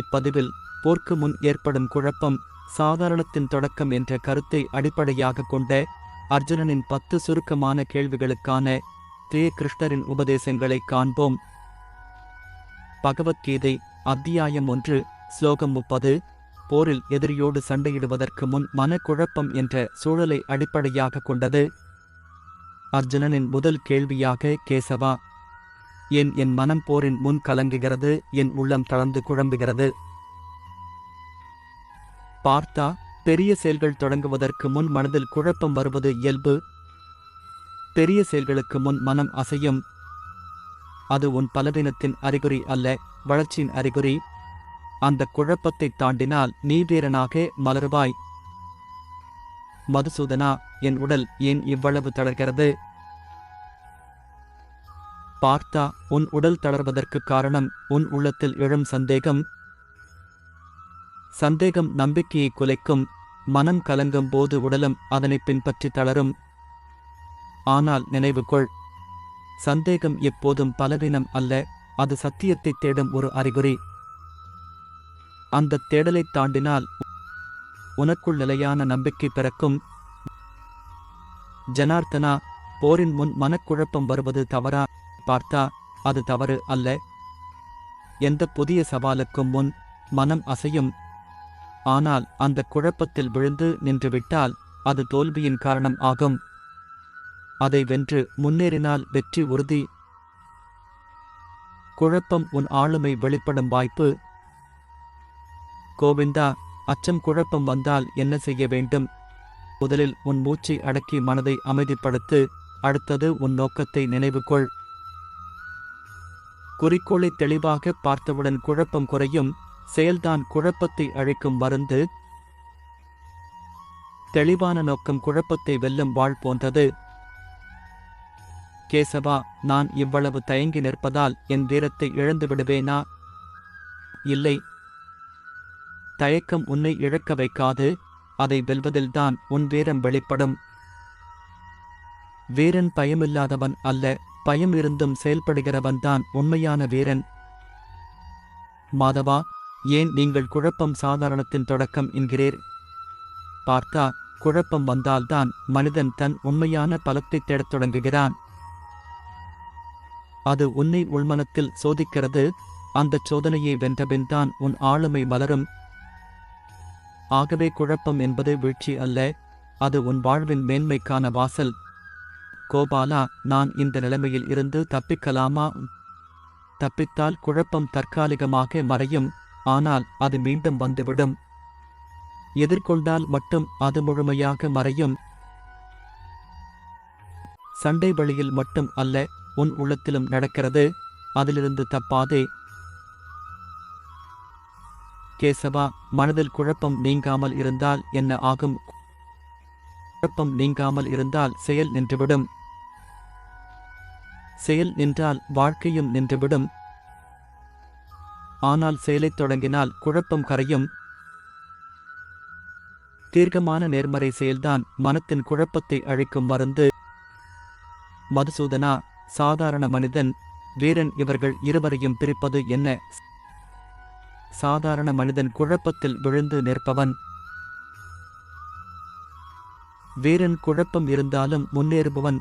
இப்பதிவில் போர்க்கு முன் ஏற்படும் குழப்பம் சாதாரணத்தின் தொடக்கம் என்ற கருத்தை அடிப்படையாக கொண்ட அர்ஜுனனின் பத்து சுருக்கமான கேள்விகளுக்கான தே கிருஷ்ணரின் உபதேசங்களை காண்போம். பகவத்கீதை அத்தியாயம் ஒன்று ஸ்லோகம் முப்பது போரில் எதிரியோடு சண்டையிடுவதற்கு முன் மனக்குழப்பம் என்ற சூழலை அடிப்படையாக கொண்டது. அர்ஜுனனின் முதல் கேள்வியாக கேசவா என் என் மனம் போரின் முன் கலங்குகிறது என் உள்ளம் தளர்ந்து குழம்புகிறது. பார்த்தா பெரிய செயல்கள் தொடங்குவதற்கு முன் மனதில் குழப்பம் வருவது இயல்பு. பெரிய செயல்களுக்கு முன் மனம் அசையும். அது உன் பலவீனத்தின் அறிகுறி அல்ல வளர்ச்சியின் அறிகுறி. அந்த குழப்பத்தை தாண்டினால் நீ வீரனாக மலருவாய். மதுசூதனா என் உடல் ஏன் இவ்வளவு தளர்கிறது? பார்த்தா உன் உடல் தளர்வதற்கு காரணம் உன் உள்ளத்தில் எழும் சந்தேகம். சந்தேகம் நம்பிக்கையை குலைக்கும் மனம் கலங்கும் போது உடலும் அதனை பின்பற்றி தளரும். ஆனால் நினைவுகொள் சந்தேகம் எப்போதும் பலவீனம் அல்ல அது சத்தியத்தை தேடும் ஒரு அறிகுறி. அந்த தேடலை தாண்டினால் உனக்குள் நிலையான நம்பிக்கை பிறக்கும். ஜனார்த்தனா போரின் முன் மனக்குழப்பம் வருவது தவறா? பார்த்தா அது தவறு அல்ல. எந்த புதிய சவாலுக்கும் முன் மனம் அசையும். ஆனால் அந்த குழப்பத்தில் விழுந்து நின்றுவிட்டால் அது தோல்வியின் காரணம் ஆகும். அதை வென்று முன்னேறினால் வெற்றி உறுதி. குழப்பம் உன் ஆளுமை வெளிப்படும் வாய்ப்பு. கோவிந்தா அச்சம் குழப்பம் வந்தால் என்ன செய்ய வேண்டும்? முதலில் உன் மூச்சை அடக்கி மனதை அமைதிப்படுத்து அடுத்தது உன் நோக்கத்தை நினைவுகொள். குறிக்கோளை தெளிவாக பார்த்தவுடன் குழப்பம் குறையும். செயல்தான் குழப்பத்தை அழிக்கும் மருந்து. தெளிவான நோக்கம் குழப்பத்தை வெல்லும் வாழ் போன்றது. கேசவா நான் இவ்வளவு தயங்கி நிற்பதால் என் வீரத்தை இழந்து விடுவேனா? இல்லை. தயக்கம் உன்னை இழக்க வைக்காது. அதை வெல்வதில்தான் உன் வீரம் வெளிப்படும். வீரன் பயமில்லாதவன் அல்ல. பயம் இருந்தும் செயல்படுகிறவன்தான் உண்மையான வீரன். மாதவா ஏன் நீங்கள் குழப்பம் சாதாரணத்தின் தொடக்கம் என்கிறீர்? பார்த்தா குழப்பம் வந்தால்தான் மனிதன் தன் உண்மையான பலத்தை தேடத் தொடங்குகிறான். அது உன்னை உள்மனத்தில் சோதிக்கிறது அந்தச் சோதனையை வென்றபின்தான் உன் ஆளுமை மலரும். ஆகவே குழப்பம் என்பது வீழ்ச்சி அல்ல அது உன் வாழ்வின் மேன்மைக்கான வாசல். கோபாலா நான் இந்த நிலைமையில் இருந்து தப்பிக்கலாமா? தப்பித்தால் குழப்பம் தற்காலிகமாக மறையும் ஆனால் அது மீண்டும் வந்துவிடும். எதிர்கொண்டால் மட்டும் அது முழுமையாக மறையும். சண்டை வழியில் மட்டும் அல்ல உன் உள்ளத்திலும் நடக்கிறது. அதிலிருந்து தப்பாதே. கேசவா மனதில் குழப்பம் நீங்காமல் இருந்தால் என்ன ஆகும்? குழப்பம் நீங்காமல் இருந்தால் செயல் நின்றுவிடும். செயல் நின்றால் வாழ்க்கையும் நின்றுவிடும். ஆனால் செயலைத் தொடங்கினால் குழப்பம் கரையும். தீர்க்கமான நேர்மறை செயல்தான் மனத்தின் குழப்பத்தை அழிக்கும் மருந்து. மதுசூதனா சாதாரண மனிதன் வீரன் இவர்கள் இருவரையும் பிரிப்பது என்ன? சாதாரண மனிதன் குழப்பத்தில் விழுந்து நிற்பவன். வீரன் குழப்பம் இருந்தாலும் முன்னேறுபவன்.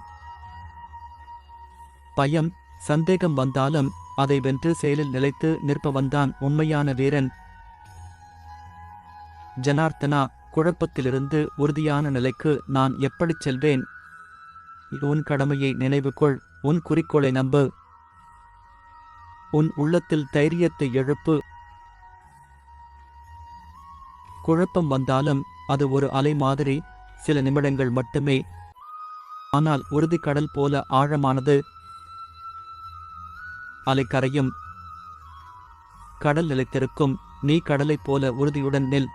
பயம் சந்தேகம் வந்தாலும் அதை வென்று செயலில் நிலைத்து நிற்பவன்தான் உண்மையான வீரன் ஜனார்த்தனா குழப்பத்திலிருந்து உறுதியான நிலைக்கு நான் எப்படிச் செல்வேன்? உன் கடமையை நினைவுகொள் உன் குறிக்கோளை நம்பு. உன் உள்ளத்தில் தைரியத்தை எழுப்பு. குழப்பம் வந்தாலும் அது ஒரு அலை மாதிரி சில நிமிடங்கள் மட்டுமே. ஆனால் உறுதி கடல் போல ஆழமானது. அலைக்கரையும் கடல் நிலைத்திருக்கும். நீ கடலைப் போல உறுதியுடன் நில்.